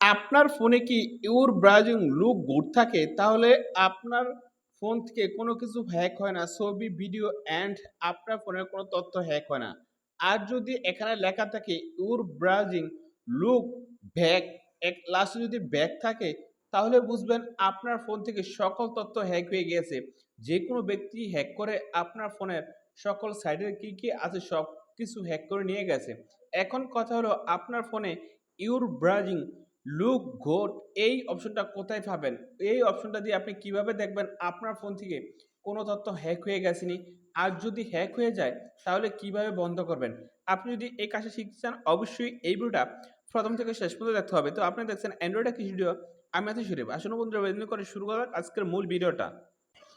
আপনার ফোনে কি ইউর ব্রাউজিং লুক গুড থাকে? তাহলে আপনার ফোন থেকে কোনো কিছু হ্যাক হয় না। ছবি ভিডিও অ্যান্ড আপনার ফোনের কোনো তথ্য হ্যাক হয় না। আর যদি এখানে লেখা থাকে ইউর ব্রাউজিং লুক ব্যাক, এক লাস্টে যদি ব্যাক থাকে, তাহলে বুঝবেন আপনার ফোন থেকে সকল তথ্য হ্যাক হয়ে গিয়েছে যে কোনো ব্যক্তি হ্যাক করে আপনার ফোনের সকল সাইডের কি কি আছে সব কিছু হ্যাক করে নিয়ে গেছে। এখন কথা হলো আপনার ফোনে ইউর ব্রাউজিং লুক গোট এই অপশনটা কোথায় পাবেন? এই অপশনটা দিয়ে আপনি কীভাবে দেখবেন? আপনার ফোন থেকে কোনো তথ্য হ্যাক হয়ে গেছেনি আর যদি হ্যাক হয়ে যায়, তাহলে কীভাবে বন্ধ করবেন? আপনি যদি এই কাজটা শিখতে চান, অবশ্যই এই ভিডিওটা প্রথম থেকে শেষ পর্যন্ত দেখতে হবে। তো আপনি দেখছেন অ্যান্ড্রয়েড কি ভিডিও আমি আছি শুরু আসলে বন্ধুরা বেদিন করে শুরু করার আজকের মূল ভিডিওটা।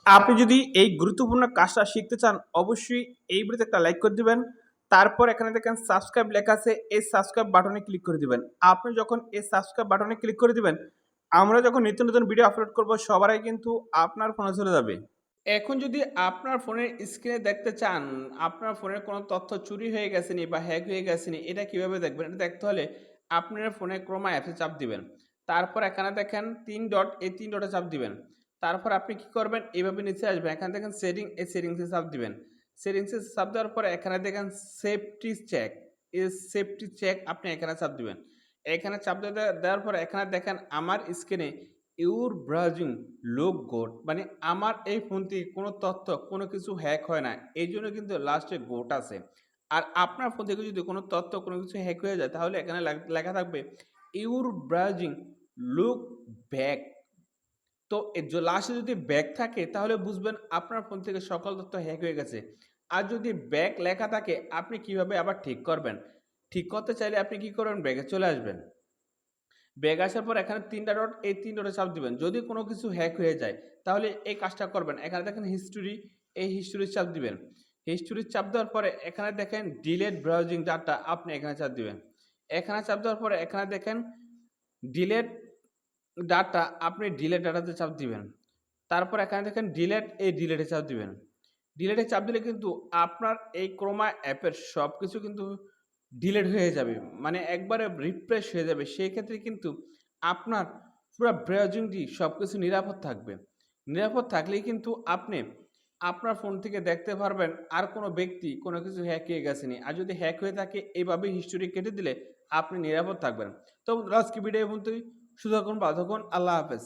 আপনি যদি এই গুরুত্বপূর্ণ কাজটা শিখতে চান, অবশ্যই এই ভিডিওতে একটা লাইক করে দিবেন। তারপর এখানে দেখেন সাবস্ক্রাইব লেখা আছে, এই সাবস্ক্রাইব বাটনে ক্লিক করে দিবেন। আপনি যখন এই সাবস্ক্রাইব বাটনে ক্লিক করে দিবেন, আমরা যখন নিত্য নতুন ভিডিও আপলোড করব, সবার আগে কিন্তু আপনার ফোনে চলে যাবে। এখন যদি আপনার ফোনের স্ক্রিনে দেখতে চান, আপনার ফোনের কোনো তথ্য চুরি হয়ে গেছেনি বা হ্যাক হয়ে গেছেনি এটা কীভাবে দেখবেন? এটা দেখতে হলে আপনার ফোনে ক্রোমা অ্যাপে চাপ দিবেন। তারপর এখানে দেখেন তিন ডট এই তিন ডটে চাপ দিবেন। তারপর আপনি কি করবেন? এইভাবে নিচে আসবেন। এখানে দেখেন সেটিং এই সেটিংসে চাপ দিবেন। সেটিংসে চাপ দেওয়ার পরে এখানে দেখেন সেফটি চেক এই সেফটি চেক আপনি এখানে চাপ দিবেন। এখানে চাপ দেওয়ার পরে এখানে দেখেন আমার স্ক্রিনে ইউর ব্রাউজিং লোক গোট মানে আমার এই ফোন থেকে কোনো তথ্য, কোনো কিছু হ্যাক হয় না। এই জন্য কিন্তু লাস্টে গোট আছে। আর আপনার ফোন থেকে যদি কোনো তথ্য, কোনো কিছু হ্যাক হয়ে যায়, তাহলে এখানে লেখা থাকবে ইউর ব্রাউজিং লুক ব্যাক তো লাস্টে যদি ব্যাক থাকে, তাহলে বুঝবেন আপনার ফোন থেকে সকল তথ্য হ্যাক হয়ে গেছে। আর যদি ব্যাক লেখা থাকে, আপনি কীভাবে আবার ঠিক করবেন? ঠিক করতে চাইলে আপনি কি করবেন? ব্যাগে চলে আসবেন। ব্যাগ আসার পর এখানে তিনটা ডট এই তিন ডটে চাপ দিবেন। যদি কোনো কিছু হ্যাক হয়ে যায়, তাহলে এই কাজটা করবেন। এখানে দেখেন হিস্টোরি এই হিস্টোরির চাপ দিবেন। হিস্টোরির চাপ দেওয়ার পরে এখানে দেখেন ডিলেট ব্রাউজিং ডাটা আপনি এখানে চাপ দিবেন। এখানে চাপ দেওয়ার পরে এখানে দেখেন ডিলেট ডাটা আপনি ডিলেট ডাটাতে চাপ দিবেন। তারপর এখানে দেখেন ডিলেট এই ডিলেটে চাপ দিবেন। ডিলেটে চাপ দিলে কিন্তু আপনার এই ক্রোমা অ্যাপের সব কিছু কিন্তু ডিলেট হয়ে যাবে। মানে একবারে রিফ্রেশ হয়ে যাবে। সেই ক্ষেত্রে কিন্তু আপনার পুরো ব্রাউজিংটি সব কিছু নিরাপদ থাকবে। নিরাপদ থাকলেই কিন্তু আপনি আপনার ফোন থেকে দেখতে পারবেন আর কোনো ব্যক্তি কোনো কিছু হ্যাক হয়ে গেছেনি আর যদি হ্যাক হয়ে থাকে এইভাবে হিস্টোরি কেটে দিলে আপনি নিরাপদ থাকবেন। তো আজকে ভিডিও পর্যন্তই। এখন ভালো আল্লাহ হাফেজ।